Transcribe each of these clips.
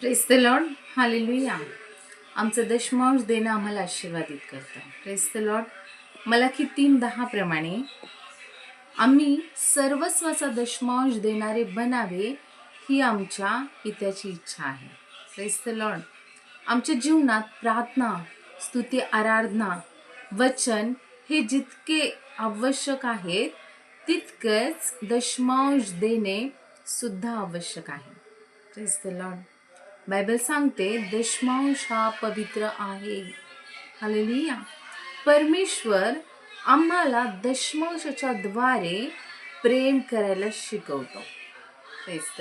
Press the Lord hallelujah आमचं दशमांश देणं आम्हाला आशीर्वादित करतं. प्रेस द लॉर्ड मला की तीन दहाप्रमाणे आम्ही सर्वस्वाचा दशमांश देणारे बनावे ही आमच्या पित्याची इच्छा आहे. प्रेस द लॉर्ड आमच्या जीवनात प्रार्थना स्तुती आराधना वचन हे जितके आवश्यक आहेत तितकंच दशमांश देणे सुद्धा आवश्यक आहे. प्रेस द लॉर्ड बायबल सांगते दशमांश हा पवित्र आहे. हालेलुया. परमेश्वर आम्हाला दशमांशाच्या द्वारे प्रेम करायला शिकवतो. प्रेस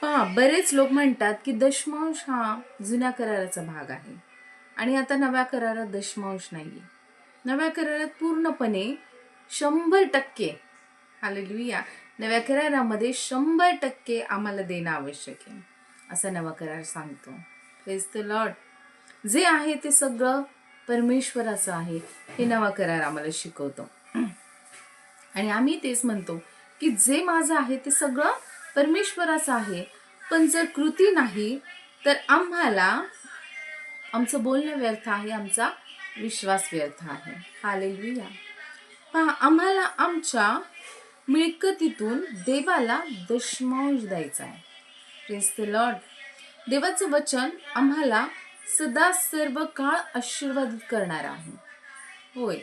पहा बरेच लोक म्हणतात की दशमांश हा जुन्या कराराचा भाग आहे. आणि आता नव्या करारात दशमांश नाही नव्या करारात पूर्णपणे शंभर टक्के हालेलुया. नव्या करारामध्ये शंभर टक्के आम्हाला देणं आवश्यक आहे. असा नवा करार सांगतो. फेज द लॉर्ड जे आहे ते सगळं परमेश्वराचं आहे हे नवा करार आम्हाला शिकवतो. आणि आम्ही तेच म्हणतो की जे माझं आहे ते सगळं परमेश्वराचं आहे पण जर कृती नाही तर आम्हाला आमचं बोलणं व्यर्थ आहे आमचा विश्वास व्यर्थ आहे. हालेलुया पहा आम्हाला आमच्या मिळकतीतून देवाला दशमांश द्यायचा आहे. येस द लॉर्ड देवाचं वचन आम्हाला सदा सर्व काळ आशीर्वादित करणार आहे. होय.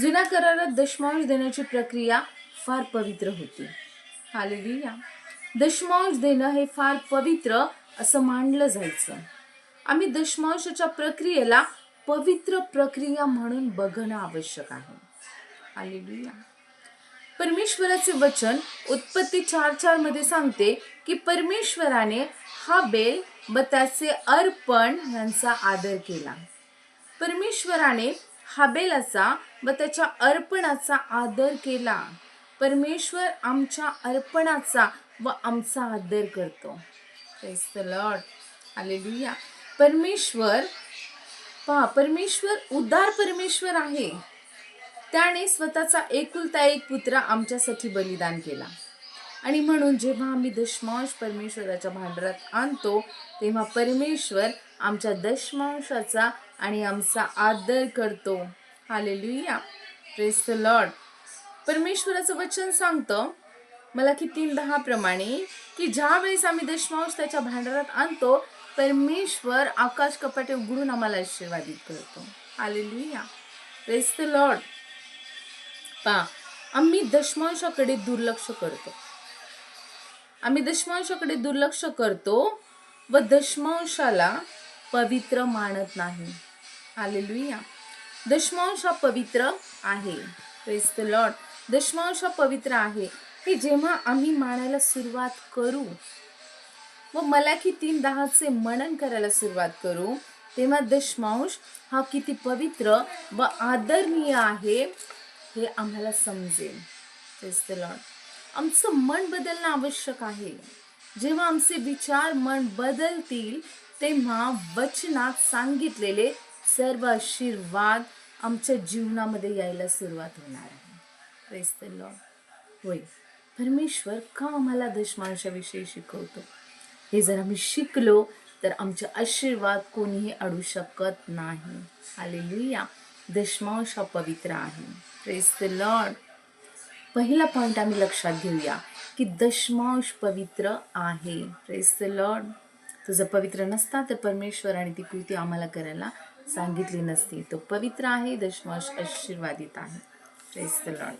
जुन्या करारात दशमांश देण्याची प्रक्रिया फार पवित्र होती. हालेलुया दशमांश देणं हे फार पवित्र असं मानलं जायचं. आम्ही दशमांशाच्या प्रक्रियेला पवित्र प्रक्रिया म्हणून बघणं आवश्यक आहे. हालेलुया परमेश्वराचे वचन उत्पत्ती चार चारमध्ये सांगते की परमेश्वराने हा बेल व त्याचे अर्पण यांचा आदर केला. परमेश्वराने हाबेलाचा व त्याच्या अर्पणाचा आदर केला. परमेश्वर आमच्या अर्पणाचा व आमचा आदर करतो. लॉर्ड आलेलुया परमेश्वर पहा परमेश्वर उदार परमेश्वर आहे. त्याने स्वतःचा एकुलता एक पुत्र आमच्यासाठी बलिदान केला. आणि म्हणून जेव्हा आम्ही दशमांश परमेश्वराच्या भांडारात आणतो तेव्हा परमेश्वर आमच्या दशमांशाचा आणि आमचा आदर करतो. हालेलुया प्रेस द लॉर्ड परमेश्वराचं वचन सांगतं मला की तीन दहा प्रमाणे की ज्या वेळेस आम्ही दशमांश त्याच्या भांडारात आणतो परमेश्वर आकाश कपाटे उघडून आम्हाला आशीर्वादित करतो. हालेलुया प्रेस द लॉर्ड पा आम्ही दशमांशाकडे दुर्लक्ष करतो. आम्ही दशमांशाकडे दुर्लक्ष करतो व दशमांशाला पवित्र मानत नाही. आलेलुया दशमांश हा पवित्र आहे. प्रेस द लॉर्ड दशमांश हा पवित्र आहे. हे जेव्हा आम्ही मानायला सुरुवात करू व मला की तीन दहाचे मनन करायला सुरुवात करू तेव्हा दशमांश हा किती पवित्र व आदरणीय आहे हे आम्हाला समजेल. प्रेस द लॉर्ड आमचं मन बदलणं आवश्यक आहे. जेव्हा आमचे विचार मन बदलतील तेव्हा वचनात सांगितलेले सर्व आशीर्वाद आमच्या जीवनामध्ये यायला सुरुवात होणार आहे. प्रेस द होय. परमेश्वर का आम्हाला दशमांशाविषयी शिकवतो? हे जर आम्ही शिकलो तर आमचे आशीर्वाद कोणीही अडू शकत नाही. आलेलुया दशमांश पवित्र आहे. प्रेस द लॉर्ड पहिला पॉईंट आम्ही लक्षात घेऊया की दशमांश पवित्र आहे. प्रेस द लॉर्ड तुझं पवित्र नसता तर परमेश्वर आणि ती कृती आम्हाला करायला सांगितली नसती. तो पवित्र आहे दशमांश आशीर्वादित आहे. Praise the Lord